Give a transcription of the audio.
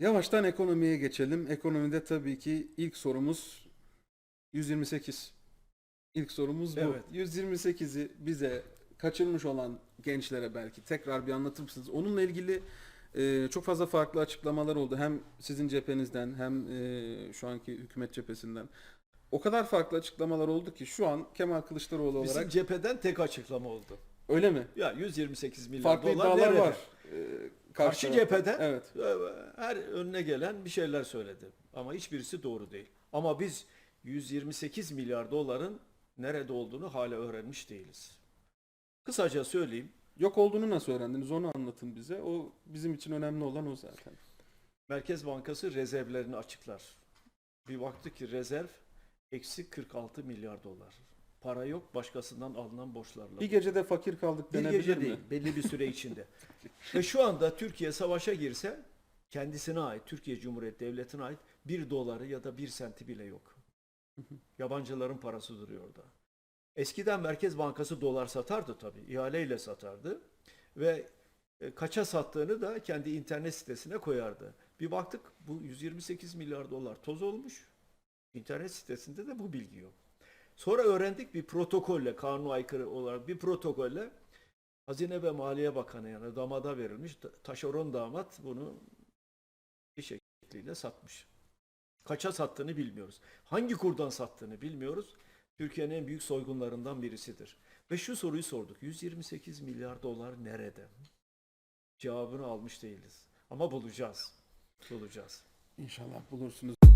Yavaştan ekonomiye geçelim. Ekonomide tabii ki ilk sorumuz 128. İlk sorumuz bu. Evet. 128'i bize kaçırmış olan gençlere belki tekrar bir anlatır mısınız? Onunla ilgili e, çok fazla farklı açıklamalar oldu. Hem sizin cephenizden hem e, şu anki hükümet cephesinden. O kadar farklı açıklamalar oldu ki şu an Kemal Kılıçdaroğlu Bizim olarak cepheden tek açıklama oldu. öyle mi? Ya 128 milyar Farklı dolar iddialar nerede? var. e, Karşı tarafta. cepheden Evet. her önüne gelen bir şeyler söyledi. Ama hiçbirisi doğru değil. Ama biz 128 milyar doların nerede olduğunu hala öğrenmiş değiliz. Kısaca söyleyeyim. Yok olduğunu nasıl öğrendiniz onu anlatın bize. O bizim için önemli olan o zaten. Merkez Bankası rezervlerini açıklar. Bir baktı ki rezerv eksi 46 milyar dolar. Para yok başkasından alınan borçlarla. Bir gecede fakir kaldık Bir denebilir gece mi? değil, belli bir süre içinde. Ve şu anda Türkiye savaşa girse kendisine ait, Türkiye Cumhuriyeti Devleti'ne ait bir doları ya da bir senti bile yok. Yabancıların parası duruyor orada. Eskiden Merkez Bankası dolar satardı tabii, ihaleyle satardı ve e, kaça sattığını da kendi internet sitesine koyardı. Bir baktık bu 128 milyar dolar toz olmuş. İnternet sitesinde de bu bilgi yok. Sonra öğrendik bir protokolle, kanuna aykırı olarak bir protokolle Hazine ve Maliye Bakanı yani damada verilmiş. Ta- Taşeron damat bunu bir şekliyle satmış. Kaça sattığını bilmiyoruz. Hangi kurdan sattığını bilmiyoruz. Türkiye'nin en büyük soygunlarından birisidir. Ve şu soruyu sorduk. 128 milyar dolar nerede? Cevabını almış değiliz. Ama bulacağız. Bulacağız. İnşallah bulursunuz.